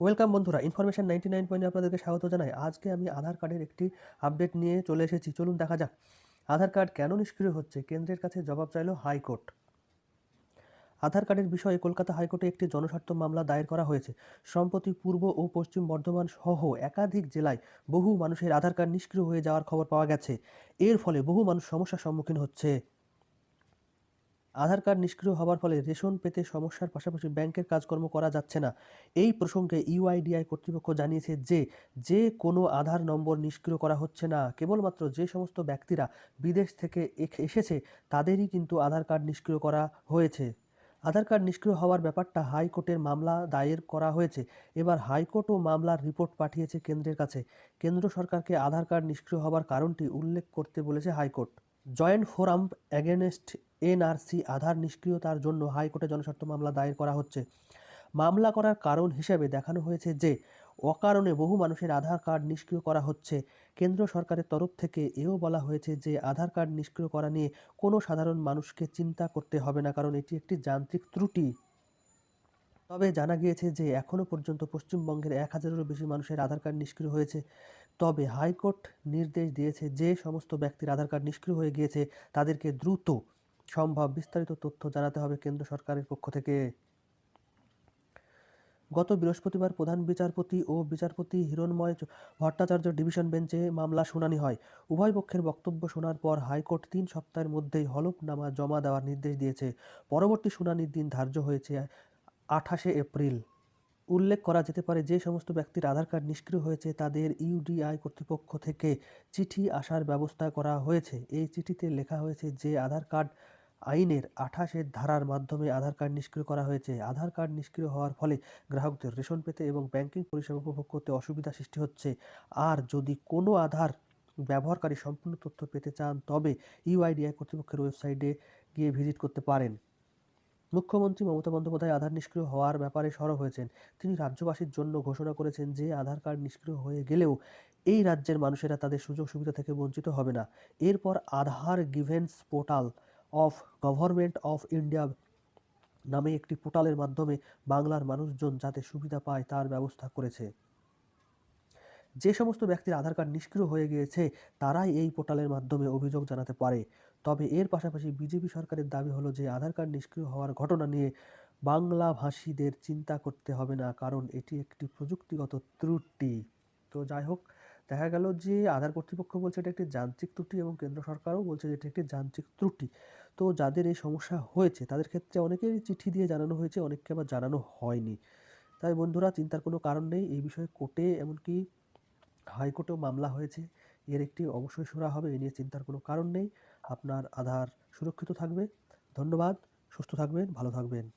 Welcome বন্ধুরা, information ninety nine পয়েন্টে আপনাদেরকে স্বাগত জানাই। আজকে আমি আধার কার্ডের একটি আপডেট নিয়ে চলে এসেছি। চলুন দেখা যাক, আধার কার্ড কেন নিষ্ক্রিয় হচ্ছে? কেন্দ্রের কাছে জবাব চাইল হাইকোর্ট। আধার কার্ডের বিষয়ে কলকাতা হাইকোর্টে একটি জনস্বার্থ মামলা দায়ের করা হয়েছে। সম্প্রতি পূর্ব ও পশ্চিম বর্ধমান সহ একাধিক জেলায় বহু মানুষের আধার কার্ড নিষ্ক্রিয় হয়ে যাওয়ার খবর পাওয়া গেছে। এর ফলে বহু মানুষ সমস্যার সম্মুখীন হচ্ছে। আধার কার্ড নিষ্ক্রিয় হওয়ার ফলে রেশন পেতে সমস্যার পাশাপাশি ব্যাংকের কাজকর্ম করা যাচ্ছে না। এই প্রসঙ্গে ইউআইডিআই কর্তৃপক্ষ জানিয়েছে যে যে কোনো আধার নম্বর নিষ্ক্রিয় করা হচ্ছে না। কেবলমাত্র যে সমস্ত ব্যক্তিরা বিদেশ থেকে এসেছে, তাদেরই কিন্তু আধার কার্ড নিষ্ক্রিয় করা হয়েছে। আধার কার্ড নিষ্ক্রিয় হওয়ার ব্যাপারটা হাইকোর্টের মামলা দায়ের করা হয়েছে। এবার হাইকোর্টও মামলার রিপোর্ট পাঠিয়েছে কেন্দ্রের কাছে। কেন্দ্র সরকারকে আধার কার্ড নিষ্ক্রিয় হওয়ার কারণটি উল্লেখ করতে বলেছে high court. Joint forum against NRC Aadhaar নিষ্ক্রিয়তার জন্য হাইকোর্টে জনস্বার্থ মামলা দায়ের করা হচ্ছে। মামলা করার কারণ হিসেবে দেখানো হয়েছে যে, অকারণে বহু মানুষের আধার কার্ড নিষ্ক্রিয় করা হচ্ছে। কেন্দ্র সরকারের তরফ থেকে এও বলা হয়েছে যে, আধার কার্ড নিষ্ক্রিয় করা নিয়ে কোনো সাধারণ মানুষকে চিন্তা করতে হবে না, কারণ এটি একটি যান্ত্রিক ত্রুটি। তবে জানা গিয়েছে যে, এখনও পর্যন্ত পশ্চিমবঙ্গের এক হাজারেরও বেশি মানুষের আধার কার্ড নিষ্ক্রিয় হয়েছে। তবে হাইকোর্ট নির্দেশ দিয়েছে যে সমস্ত ব্যক্তির আধার কার্ড নিষ্ক্রিয় হয়ে গিয়েছে, তাদেরকে দ্রুত সম্ভব বিস্তারিত তথ্য জানাতে হবে কেন্দ্র সরকারের পক্ষ থেকে। গত বৃহস্পতিবার প্রধান বিচারপতি ও বিচারপতি হিরণময় ভট্টাচার্য ডিভিশন বেঞ্চে মামলা শুনানি হয়। উভয় পক্ষের বক্তব্য শোনার পর হাইকোর্ট তিন সপ্তাহের মধ্যেই হলফনামা জমা দেওয়ার নির্দেশ দিয়েছে। পরবর্তী শুনানির দিন ধার্য হয়েছে আঠাশে এপ্রিল। উল্লেখ করা যেতে পারে যে সমস্ত ব্যক্তির আধার কার্ড নিষ্ক্রিয় হয়েছে, তাদের ইউডিআই কর্তৃপক্ষ থেকে চিঠি আসার ব্যবস্থা করা হয়েছে। এই চিঠিতে লেখা হয়েছে যে আধার কার্ড আইনের আঠাশের ধারার মাধ্যমে আধার কার্ড নিষ্ক্রিয় করা হয়েছে। আধার কার্ড নিষ্ক্রিয় হওয়ার ফলে গ্রাহকদের রেশন পেতে এবং ব্যাংকিং পরিষেবা উপভোগ করতে অসুবিধা সৃষ্টি হচ্ছে। আর যদি কোনো আধার ব্যবহারকারী সম্পূর্ণ তথ্য পেতে চান, তবে ইউআইডিআই কর্তৃপক্ষের ওয়েবসাইটে গিয়ে ভিজিট করতে পারেন। মুখ্যমন্ত্রী মমতা বন্দ্যোপাধ্যায় আধার নিষ্ক্রিয় হওয়ার ব্যাপারে সরব হয়েছেন। তিনি রাজ্যবাসীর জন্য ঘোষণা করেছেন যে, আধার কার্ড নিষ্ক্রিয় হয়ে গেলেও এই রাজ্যের মানুষেরা তাদের সুযোগ সুবিধা থেকে বঞ্চিত হবে না। এরপর Aadhaar grievance portal of government of India নামে একটি পোর্টালের মাধ্যমে বাংলার মানুষজন যাতে সুবিধা পায় তার ব্যবস্থা করেছে। যে সমস্ত ব্যক্তির আধার কার্ড নিষ্ক্রিয় হয়ে গিয়েছে, তারাই এই পোর্টালের মাধ্যমে অভিযোগ জানাতে পারে। তবে এর পাশাপাশি বিজেপি সরকারের দাবি হলো যে, আধার কার্ড নিষ্ক্রিয় হওয়ার ঘটনা নিয়ে বাংলা ভাষীদের চিন্তা করতে হবে না, কারণ এটি একটি প্রযুক্তিগত ত্রুটি। তো যাই হোক, দেখা গেল যে আধার কর্তৃপক্ষ বলছে এটা একটি যান্ত্রিক ত্রুটি এবং কেন্দ্র সরকারও বলছে যে, এটি একটি যান্ত্রিক ত্রুটি। তো যাদের এই সমস্যা হয়েছে, তাদের ক্ষেত্রে অনেকেরই চিঠি দিয়ে জানানো হয়েছে, অনেককে আবার জানানো হয়নি। তাই বন্ধুরা, চিন্তার কোনো কারণ নেই। এই বিষয়ে কোর্টে এমনকি হাইকোর্টেও মামলা হয়েছে। এর একটি অবশ্যই সুরা হবে, এ নিয়ে চিন্তার কোনো কারণ নেই। আপনার আধার সুরক্ষিত থাকবে। ধন্যবাদ। সুস্থ থাকবেন, ভালো থাকবেন।